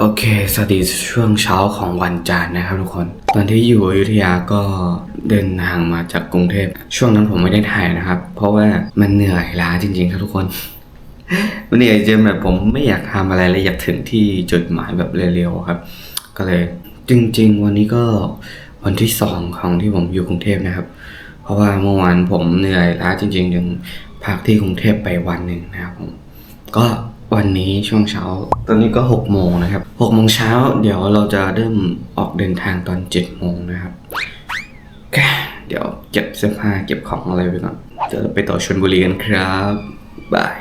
โอเค สวัสดีช่วงเช้าของวันจันทร์นะครับทุกคน ตอนที่อยู่อยุธยาก็เดินทางมาจากกรุงเทพ ช่วงนั้นผมไม่ได้ถ่ายนะครับ เพราะว่ามันเหนื่อยล้าจริงๆครับทุกคน มันเหนื่อยจนแบบผมไม่อยากทำอะไรเลยอยากถึงที่จุดหมายแบบเร็วๆครับ ก็เลย จริง ๆ วันนี้ก็วันที่สองของที่ผมอยู่กรุงเทพนะครับ เพราะว่าเมื่อวานผมเหนื่อยล้าจริงๆจึงพักที่กรุงเทพไปวันหนึ่งนะครับผม ก็ วันนี้ช่วงเช้า ตอนนี้ก็หกโมงนะครับหกโมงเช้า เดี๋ยวเราจะเริ่มออกเดินทางตอนเจ็ดโมงนะครับ เดี๋ยวเก็บเสื้อผ้าเก็บของอะไรไปก่อน เดี๋ยวเราไปต่อชนบุรีกันครับบาย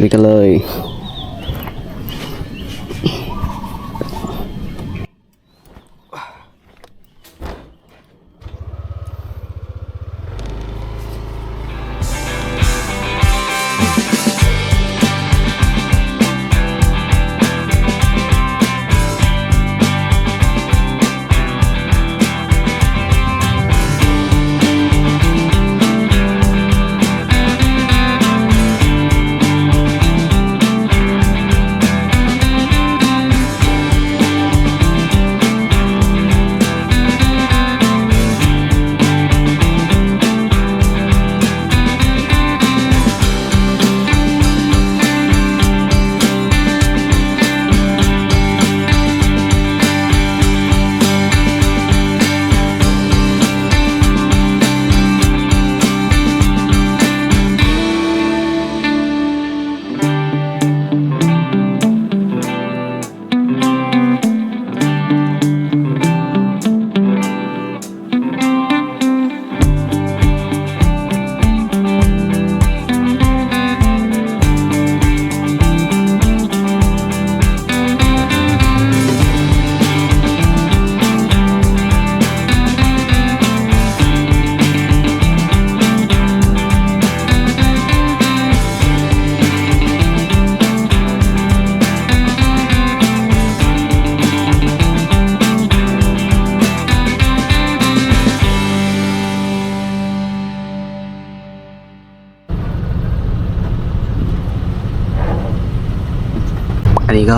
ลุยกันเลย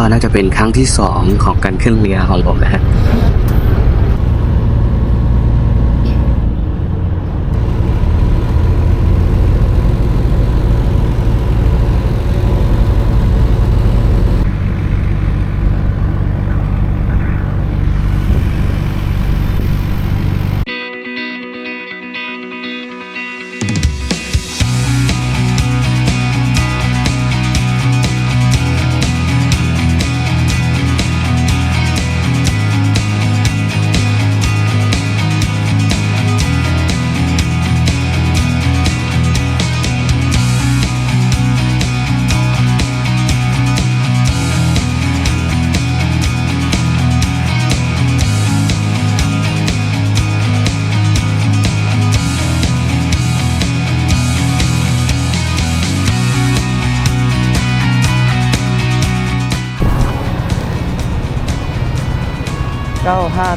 ็น่าจะเป็นครั้งที่สองของการขึ้นเรือของผมนะฮะ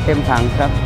เต็มถังครับ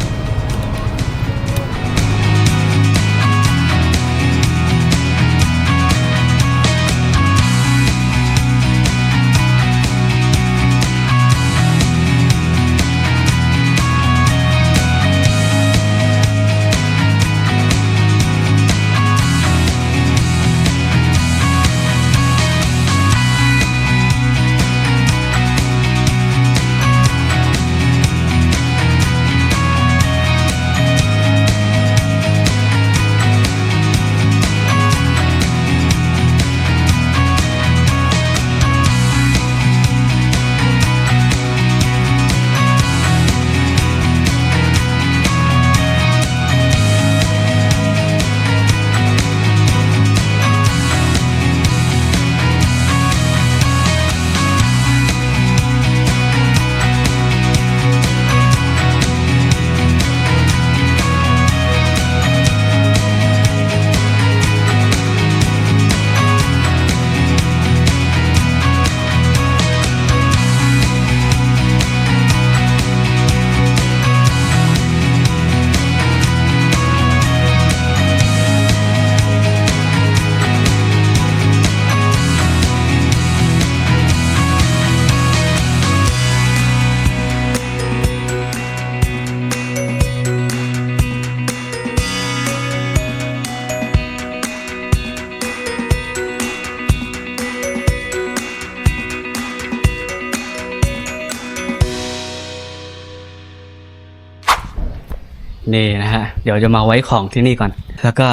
ฮะ เดี๋ยวจะมาไว้ของที่นี่ก่อน แล้วก็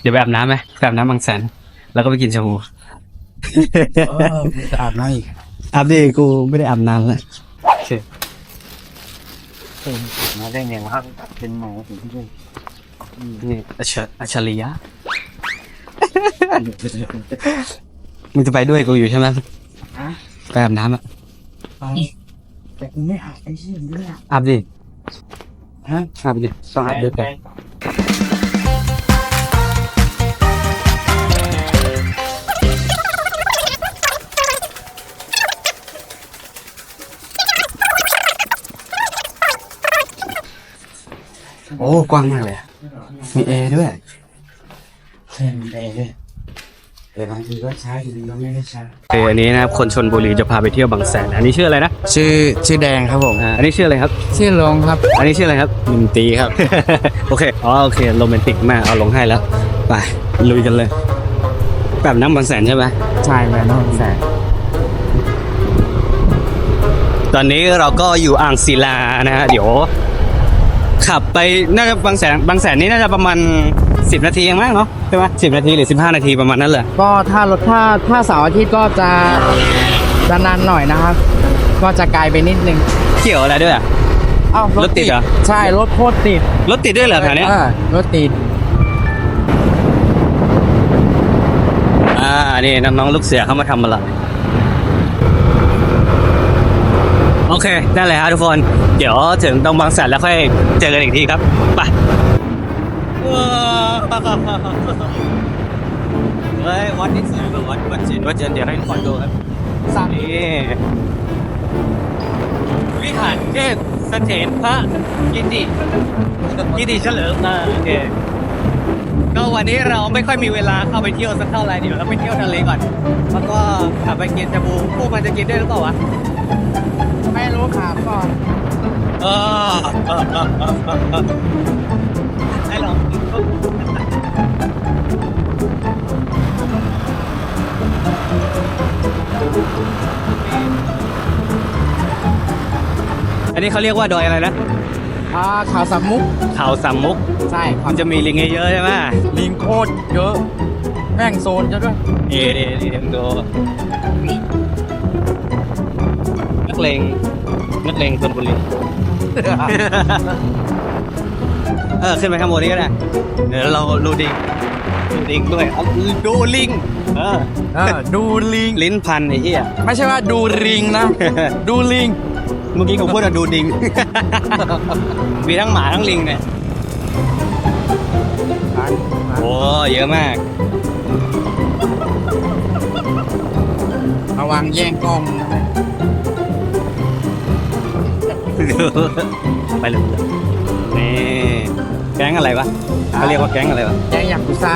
เดี๋ยวไปอาบน้ำไหมไปอาบน้ำบางแสน แล้วก็ไปกินชาบูจะอาบน้ำอีกอาบดิกูไม่ได้อาบน้ำแล้วโอเคมาได้ไงวะเป็นหมอผมที่ด้วยนี่อัจฉอัจฉริยะมึงจะไปด้วยกูอยู่ใช่ไหมไปอาบน้ำอะแต่กูไม่อาบไอ้เหี้ยเนี่ยอาบดิ ฮะอาบดิต้องอาบด้วยกันโอ้ กว้างมากเลยอะมีแอร์ด้วยเส้นแดงด้วย แต่บางทีก็ใช้บางทีก็ไม่ได้ใช้เอออันนี้นะครับคนชนบุรีจะพาไปเที่ยวบางแสน อันนี้ชื่ออะไรนะชื่อชื่อแดงครับผม อ่าอันนี้ชื่ออะไรครับ ชื่อลงครับ อันนี้ชื่ออะไรครับมินตีครับ โอเคอ๋อโอเคโรแมนติกมากเอาลงให้แล้วไปลุยกันเลย แบบน้ำบางแสนใช่ไหมใช่แม่น้องแสงตอนนี้เราก็อยู่อ่างศิลานะฮะเดี๋ยว ขับไปน่าจะบางแสนบางแสนนี่น่าจะประมาณ 10 นาทีเองมั้งเนาะใช่ไหมสินาทีหรือ 15 นาทีประมาณนั้นเลยก็ถ้ารถถ้าถ้าเสาร์อาทิตย์ก็จะจะนานหน่อยนะครับ ก็จะไกลไปนิดนึงเกี่ยวอะไรด้วยอะอ้าวรถติดเหรอ ใช่รถโคตรติดรถติดด้วยเหรอแถวเนี้ยออรถติด อ่า นี่น้องๆลูกเสือเข้ามาทำอะไร โอเคนั่นแหละครับทุกคน เดี๋ยวถึงตรงบางแสนแล้วค่อยเจอกันอีกทีครับ ไปเฮ้ยวัดนี่สวยกว่าวัดวัดจีนวัดจีนเดี๋ยวให้ทุกคนดูครับสั่งนี่วิหารเทพเสถียรพระกิติกิติเฉลิมอ่าโอเค ก็วันนี้เราไม่ค่อยมีเวลาเข้าไปเที่ยวสักเท่าไหร่เดี๋ยวเราไปเที่ยวทะเลก่อน แล้วก็กลับไปกินชาบูพวกมันจะกินได้หรือเปล่าวะไม่รู้ถามก่อนเออเออเออเออเออเออให้ลองกินก็อันนี้เขาเรียกว่าดอยอะไรนะอ่าขาวสามมุก เขาสามมุก ใช่คมัวามนจะมีลิงเยอะๆใช่ไหมลิงโคตรเยอะ แม่งโซนจะด้วยเอ๋เอ๋เอ๋ดูนักเลงนักเลงชนบุรีเออขึ้นไปข้างบนนี้ก็ได้เดี๋ยวเราดูดิงดูดิงด้วยเอาดูลิงเออเออดูลิง ลิ้นพันไอ้เหี้ยไม่ใช่ว่าดูริงนะ ดูลิง เมื่อกี้ผมพูดว่าดูดิง มีทั้งหมาทั้งลิงเนี่ย โอ้เยอะมาก ระวังแย่งกล้องนะไปเลยนี่แก๊งอะไรวะเขาเรียกว่าแก๊งอะไรวะแย่งยากุซ่า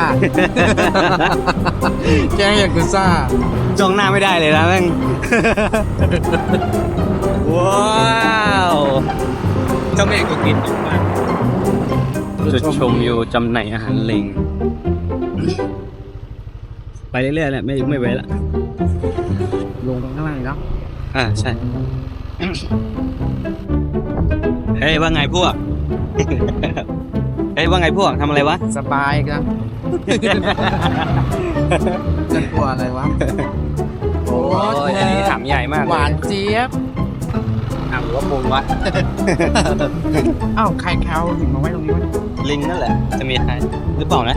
แย่งยากุซ่าจ้องหน้าไม่ได้เลยนะแม่งว้าวเจ้าแม่ก็กินอยู่มาก จุดชมวิวจำหน่ายอาหารลิง ไปเรื่อยๆแหละไม่ไม่เว้นละลงตรงข้างล่างแล้วอ่าใช่ เฮ้ยว่าไงพวก เฮ้ยว่าไงพวกทำอะไรวะ สบายครับจะกลัวอะไรวะ โอ้โอ้ยอันนี้ถามใหญ่มากเลย หวานเจี๊ยบ ถามว่าปูนวะ อ้าวใครเขาถึงมาไว้ตรงนี้วะลิงนั่นแหละ จะมีใครหรือเปล่านะ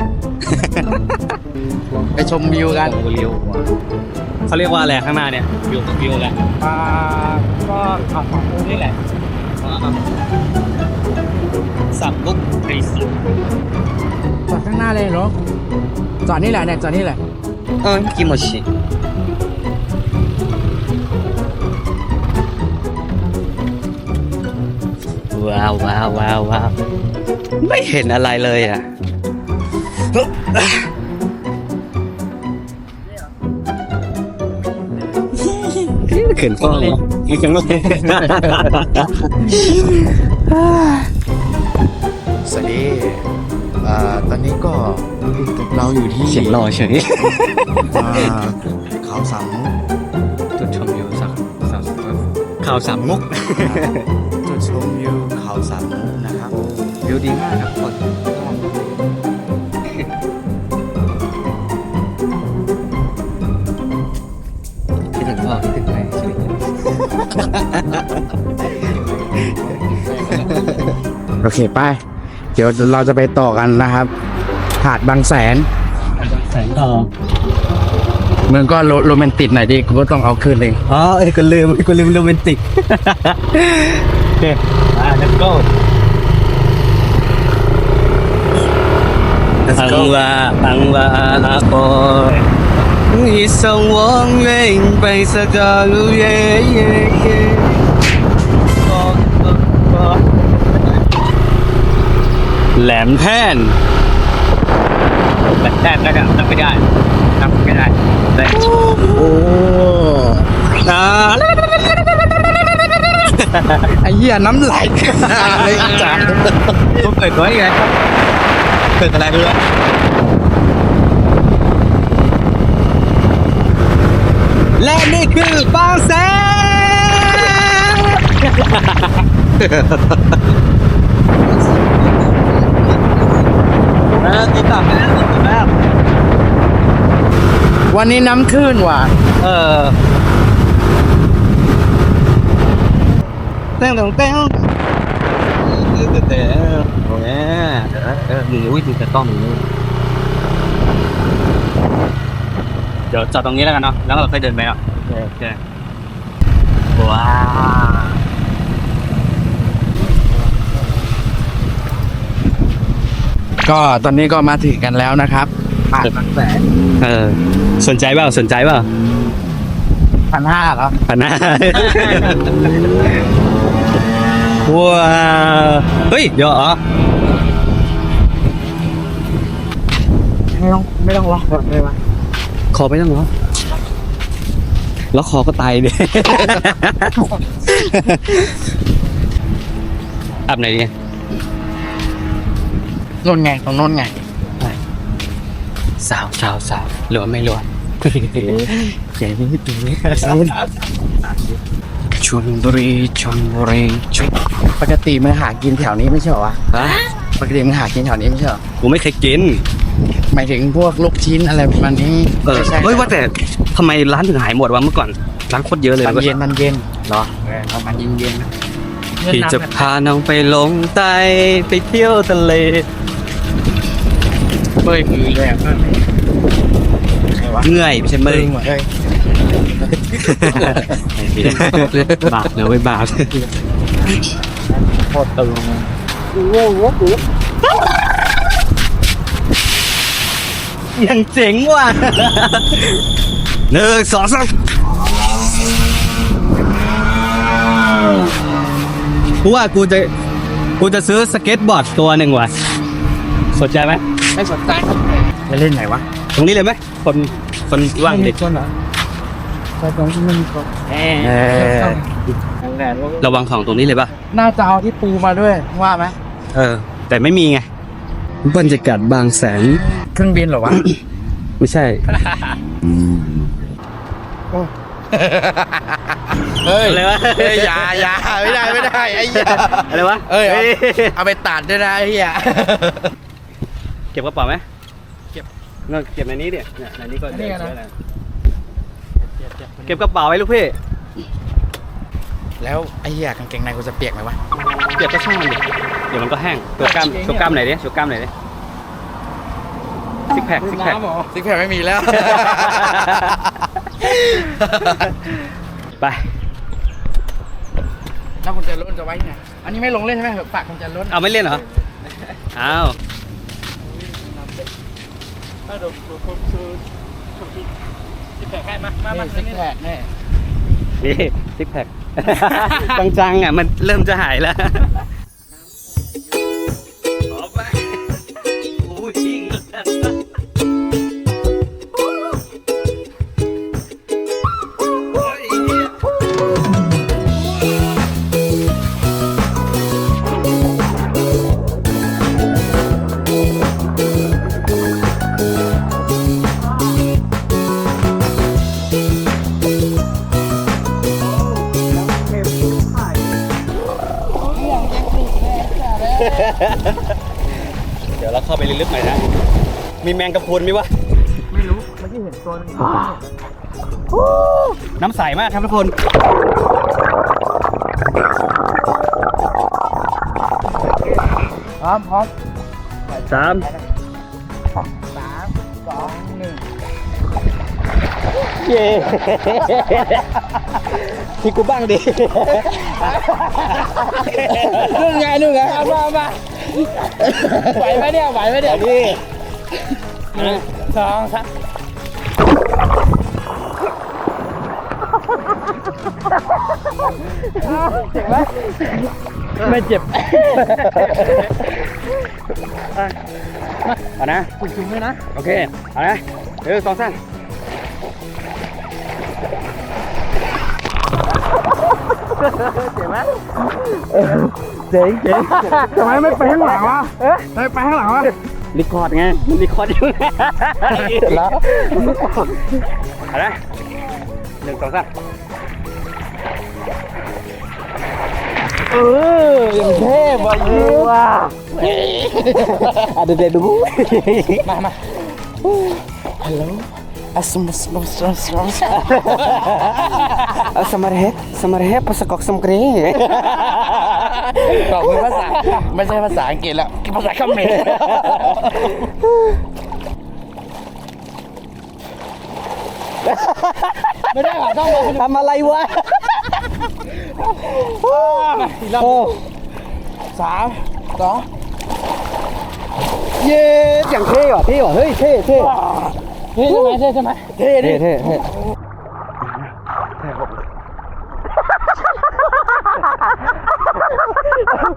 ไปชมวิวกันวิวเขาเรียกว่าอะไรข้างหน้าเนี่ยวิววิวแหละอ่าก็ขับของกูนี่แหละสับลุกรีสอร์ทจอดข้างหน้าเลยเหรอจอดนี่แหละเนี่ยจอดนี่แหละเออกิโมชิ ว้าวว้าวว้าวว้าวไม่เห็นอะไรเลยอะเขินกล้องเลยมีจังเลยสวัสดีอ่าตอนนี้ก็เราอยู่ที่เสียงหล่อเฉยอ่าเขาสามมุกจุดชมวิวสักสามข่าวสามมุกจุดชมวิว เขาสามมุกนะครับวิวดีมากครับทุกคนคิดถึงพ่อคิดถึงแม่ชีวิตเนี่ยโอเคไป เดี๋ยวเราจะไปต่อกันนะครับ หาดบางแสน แสงทองมึงก็โรโรแมนติกหน่อยดิกูก็ต้องเอาคืนเองอ๋อเอ้ยก็ลืมก็ลืมโรแมนติกโอเค Ah, let's go. Let's go. Pangwa, pangwa ako. Isang wong leng bay sa galo, yeah, yeah, yeah. Oh, oh, oh. แหลมแท่น แต่แต่ก็ทำไม่ได้ทำไม่ได้แต่โอ้โหอ่า ไอ้เหี้ยน้ำไหลเลยจ้าผมเปิดไว้ไงเปิดอะไรด้วยและนี่คือบางแสนอ่าติดต่อไปแล้วติดต่อแล้ววันนี้น้ำขึ้นว่ะ เออ เต้งเต้งเต้งเต้งเต้งเต้งโอ้ยเดี๋ยวนะเออดูวิธีจะต้องดูเดี๋ยวจอดตรงนี้แล้วกันเนาะแล้วเราค่อยเดินไปเนาะโอเคว้าวก็ตอนนี้ก็มาถึงกันแล้วนะครับหาดบางแสนเออ สนใจเปล่าสนใจเปล่าพันห้าเหรอพันห้า ว้าวเฮ้ยเดี๋ยวอ๋อไม่ต้องไม่ต้องล็อกแบบเลยวะคอไม่ต้องเหรอแล้วคอก็ตายดิอาบไหนดีนนไงตรงนนไง สาวสาวสาวหรือว่าไม่รวนเจ๋งนิดนึงชนบุรีชนบุรีชน ปกติมึงหากินแถวนี้ไม่ใช่เหรอวะฮะปกติมึงหากินแถวนี้ไม่ใช่เหรอกูไม่เคยกิน หมายถึงพวกลูกชิ้นอะไรประมาณนี้เออใช่เฮ้ยว่าแต่ทำไมร้านถึงหายหมดวะเมื่อก่อนร้านโคตรเยอะเลยมันว้เย็นมันเย็นเหรอเออประมาณเย็นเย็นๆนะพี่จะพาน้องไปลงใต้ไปเที่ยวทะเลเบยมือเลยอะไงวะเงื่อยไม่ใช่เมื่อยงเหมือนเอ้ยบาปนะเว้ยบาป โคตรตึงยังเจ๋งว่ะหนึ่งสองสามกูว่ากูจะกูจะซื้อสเก็ตบอร์ดตัวหนึ่งว่ะสนใจไหมไม่สนใจจะเล่นไหนวะ ตรงนี้เลยไหมคนคนว่างเด็ก คนเหรอไปตรงที่ไม่มีคนเออ ระวังของตรงนี้เลยป่ะ น่าจะเอาที่ปูมาด้วยว่าไหมเออ แต่ไม่มีไง บรรยากาศบางแสน เครื่องบินเหรอวะ ไม่ใช่ เฮ้ยอะไรวะ เฮ้ยอย่าอย่าไม่ได้ไม่ได้ไอ้เหี้ยอะไรวะ เอ้ยเอาเอาไปตัดด้วยนะไอ้เหี้ยเก็บกระเป๋าไหมเก็บเงเก็บในนี้เดี๋ยเนี่ยในนี้ก็อันนี้เดี๋ยวนะไว้นะเก็บกระเป๋าไว้ลูกพี่ แล้วไอ้เหี้ยกางเกงในกูจะเปียกไหมวะเก็บก็ช่างมันดิเดี๋ยวมันก็แห้งตัวกล้ามจริงๆตัวกล้ามไหนดิตัวกล้ามไหนดิซิกแพคซิกแพคซิกแพคไม่มีแล้ว ไปแล้วคุณจะล้นจะไว้ที่ไหนอันนี้ไม่ลงเล่นใช่ไหมฝากคุณจะล้นเอาไม่เล่นเหรออ้าวซิกแพคแน่นี่ซิกแพค จังๆอะมันเริ่มจะหายแล้ว ลึกๆหน่อยนะ มีแมงกะพรุนไหมวะ ไม่รู้เมื่อกี้เห็นตัวหนึงน้ำใสมากครับทุกคน พร้อมพร้อมสาม สามสองหนึ่งเย้ ที่กูบ้างดิ นู่นไงนู่นไงเอามาเอามา ไหวไหมเนี่ยไหวไหมเนี่ยนี่หนึ่งสองสามเจ็บไหมไม่เจ็บเอานะจุ่มๆเลยนะ โอเค เอานะหนึ่งสองสาม เจ๋งเจ๋งทำไมไม่ไปข้างหลังวะทำไมไปข้างหลังวะรีคอร์ดไงมันรีคอร์ดอยู่แล้วเอานะหนึ่งสองสามเออยังเท่ว่ะยูว่ะอะเดี๋ยวเดี๋ยวดูมามาฮัลโหลอะ สมสมสมสมสมาร์เฮสมาร์เฮภาษากอกสมกรีตอบเป็นภาษาไม่ใช่ภาษาอังกฤษแล้วภาษาเขมรไม่ได้หรอต้องมาทำอะไรวะอีกรอบสามสองเย้อย่างเท่ว่ะเท่ว่ะเฮ้ยเท่เท่ เท่ใช่ไหมเท่ใช่ไหมเท่ดิเท่เท่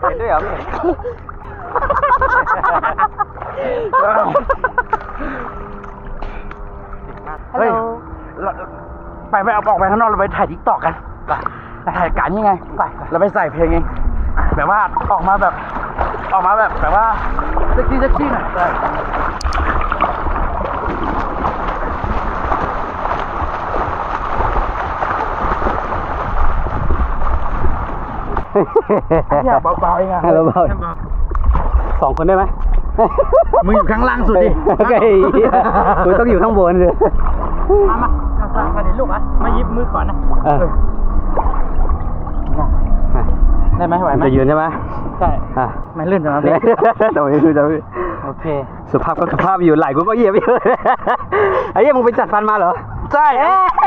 เห็นด้วยเหรอเฮ้ยเราไปไปเอาออกไปข้างนอกเราไปถ่ายทิกตอกกันไปไปถ่ายกันยังไงไปเราไปใส่เพลงเองแบบว่าออกมาแบบ ออกมาแบบแบบว่าเซ็กซี่เซ็กซี่หน่อย อย่าเบาๆเองอะเราเบาสองคนได้ไหมมึงอยู่ข้างล่างสุดดิโอเคกูต้องอยู่ข้างบนเลยมามามามาเดี๋ยวลูกอะมายิบมือก่อนนะเออได้ไหมไหวไหมจะยืนใช่ไหมใช่อะไม่ลื่นจังนะเดี๋พี่ยวยืนจะโอเค สุภาพก็สุภาพอยู่ไหลกูก็เหยียบอยู่ไอ้เหี้ยมึงไปจัดฟันมาเหรอ ใช่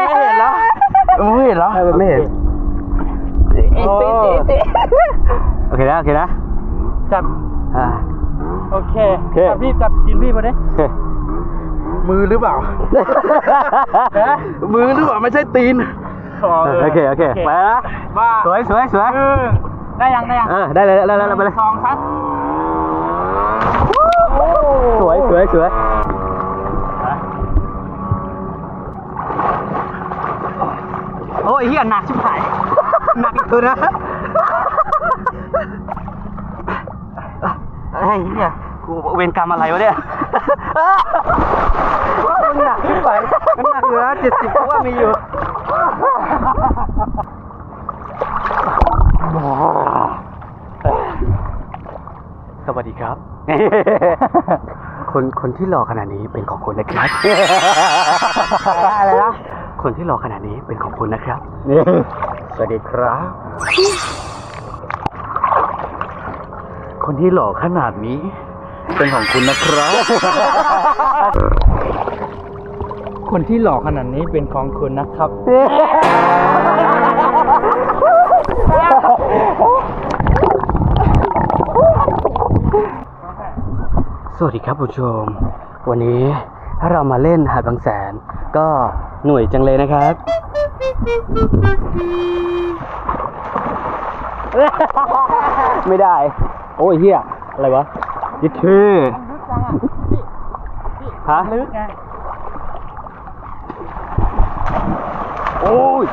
ไม่เห็นแล้วไม่เห็นแล้วเออไม่เห็น โอ้โอเคนะโอเคนะจับ อ่า โอเคโอเค จับพี่จับกินพี่มาดิโอเคมือหรือเปล่ามือหรือเปล่าไม่ใช่ตีน โอเคโอเคไปแล้วนะว่าสวยสวยสวยเออได้ยังได้ยังเออได้เลยได้เลยได้เลยไปเลย สองครับสวยสวยสวยโอ้ยเฮียหนักชิบหาย หนักอีกตัวนะไอ้เฮียกูเวรกรรมอะไรวะเนี่ยมันหนักชิบหายมันหนักอยู่นะเจ็ดสิบเพราะว่ามีอยู่สวัสดีครับ คนคนที่หล่อขนาดนี้เป็นของคุณนะครับอะไรนะคนที่หล่อขนาดนี้เป็นของคุณนะครับนี่ สวัสดีครับ คนที่หล่อขนาดนี้ เป็นของคุณนะครับ คนที่หล่อขนาดนี้เป็นของคุณนะครับ สวัสดีครับผู้ชม วันนี้เรามาเล่นหาดบางแสน ก็หน่วยจังเลยนะครับ ไม่ได้ โอ้ยเฮียอะไรวะยิดชื่อฮะลึกไงโอ้ย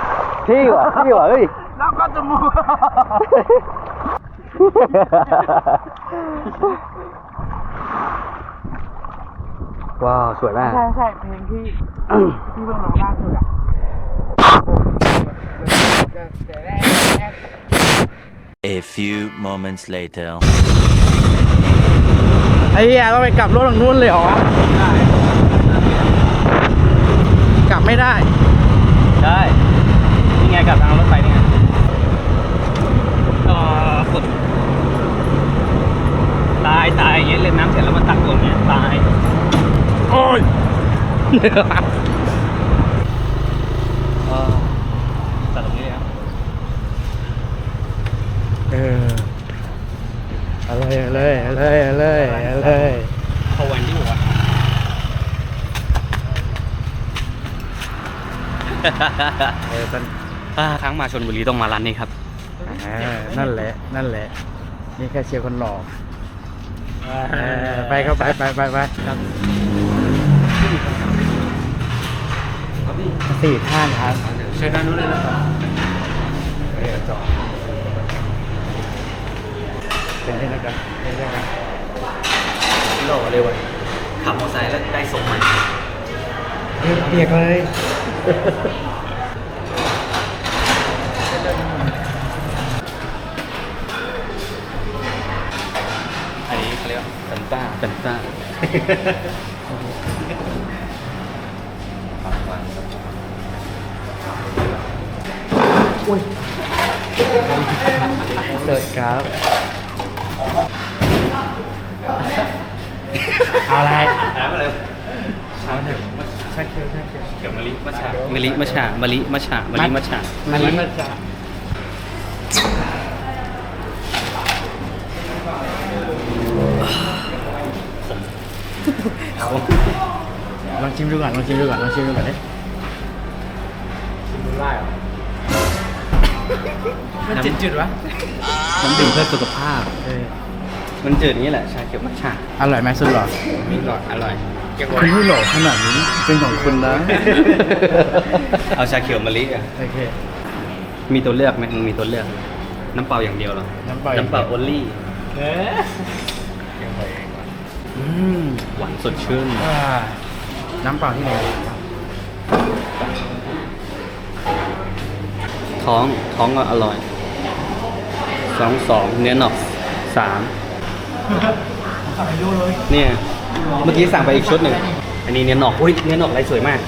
ที่ว่ะที่ว่ะเฮ้ยแล้วก็จมูกว้าว สวยมาก ใช่ใช่เพลงที่ที่เพิ่งลงล่าสุดอะ A few moments later. ไอ้เหี้ยต้องไปกลับรถทางนู้นเลยเหรอกลับไม่ได้ ได้ นี่ไงกลับทางรถไฟนี่ไงอ๋อฝนตายตายอย่างเงี้ยเล่นน้ำเสร็จแล้วมันตักลงเนี่ยตาย โอ้ย เออตัดตรงนี้เลยครับ เอออะไรอะไรอะไรอะไรอะไร เขาวันที่หัว เออมันถ้าครั้งมาชนบุรีต้องมาร้านนี้ครับ อ่านั่นแหละ นั่นแหละ นี่แค่เชียร์คนหล่อเออไปเข้าไปไปไปไปครับสี่ท่านครับ เชิญด้านนู้นเลยนะครับเออจอดเป็นที่นะครับเป็นที่นะครับหล่อเลยว่ะขับมอเตอร์ไซค์แล้วได้ทรงใหม่เปียกเลย อันนี้เขาเรียกว่าซันต้าซันต้าเสิร์ชครับ เอาอะไรถามอะไรเอาหนึ่ง ใช่เคียวใช่เคียวเกี่ยวมะลิมัชชามะลิมัชชามะลิมัชชามะลิมัชชามาลิ้นมาจ้าลองชิมดูก่อนลองชิมดูก่อนลองชิมดูก่อนดิชิมดูได้เหรอมันจืดๆวะน้ำดื่มเพื่อสุขภาพเออมันจืดอย่างนี้แหละชาเขียวมัทฉะอร่อยไหมสุดหรอมีหลอดอร่อย คุณไม่หล่อขนาดนี้เป็นของคุณนะ เอาชาเขียวมะลิอะ โอเค มีตัวเลือกไหมมึงมีตัวเลือก น้ำเปล่าอย่างเดียวเหรอ น้ำเปล่าอย่างเดียวน้ำเปล่าโอลี่ เอ๊ะอืมหวานสดชื่น อ่าน้ำเปล่าที่ไหนท้องท้องก็อร่อยสองสองเนื้อหนอกสามเนี่ย เมื่อกี้สั่งไปอีกชุดหนึ่ง อันนี้เนื้อหนอกอุ้ยเนื้อหนอกอะไรสวยมาก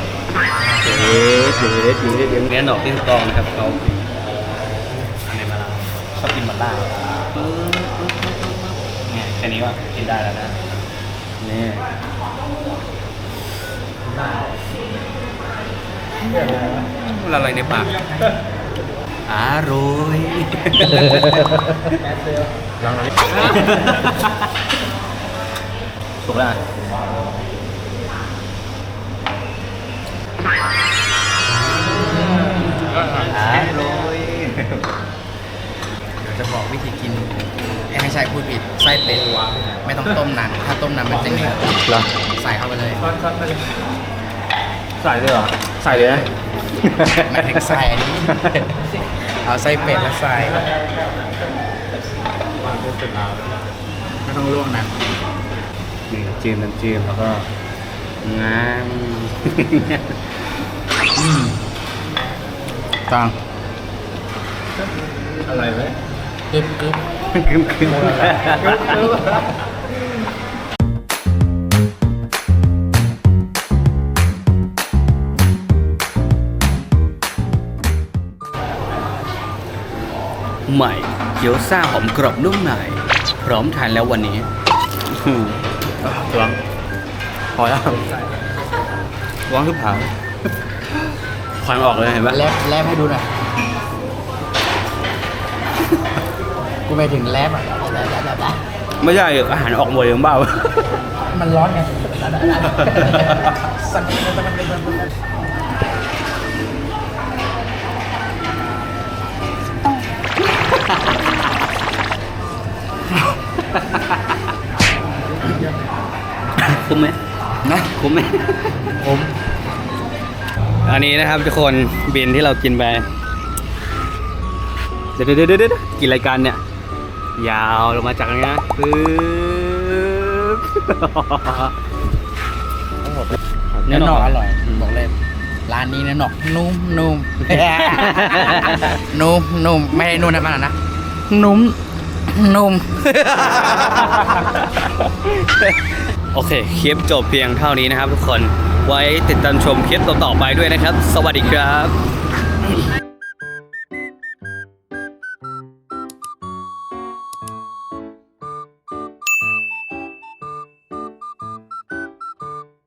เอ๊ะเอ๊ะเอ๊ะเอ๊ะเอ๊ะเนื้อหนอกที่ถูกต้องนะครับเขาอันไหนมาแล้วชอบกินมาล่าเนี่ยแค่นี้ก็กินได้แล้วนะนี่ละลายในปากอร่อยลองเลย ถูกแล้วนะอร่อยเดี๋ยวจะบอกวิธีกินเอ้ยไม่ใช่พูดผิดไส้เป็ดไม่ต้องต้มนานถ้าต้มนานมันจะเหนียวเหรอใส่เข้าไปเลยใส่เลยเหรอใส่เลยนะหมายถึงใส่อันนี้เอาไส้เป็ดแล้วใส่ไม่ต้องลวกนะนี่ จีมน้ำจีมแล้วก็งามตังอะไรไหมกึบกึบขึ้นขึ้นใหม่เกี๊ยวซ่าหอมกรอบนุ่มในพร้อมทานแล้ววันนี้ หวังพอแล้ววางทุกผาควันออกเลยเห็นปะแลบแลบให้ดูหน่อย กูไปถึงแลบอะแลบแลบแลบแลบไม่ใช่อาหารออกหมดยังเปล่ามันร้อนไงสั่น คุ้มไหมนะคุ้มไหมผมอันนี้นะครับทุกคนบินที่เรากินไปเดี๋ยวเดี๋ยวเดี๋ยวเดี๋ยวกี่รายการเนี่ยยาวลงมาจากอันนี้นะปึ๊บเนื้อหนอกอร่อยบอกเลยร้านนี้เนื้อหนอกนุ่มนุ่มนุ่มนุ่มไม่ได้นุ่มนะมันนะนุ่มหนุ่ม โอเค คลิปจบเพียงเท่านี้นะครับทุกคน ไว้ติดตามชมคลิปต่อๆไปด้วยนะครับ สวัสดีครับ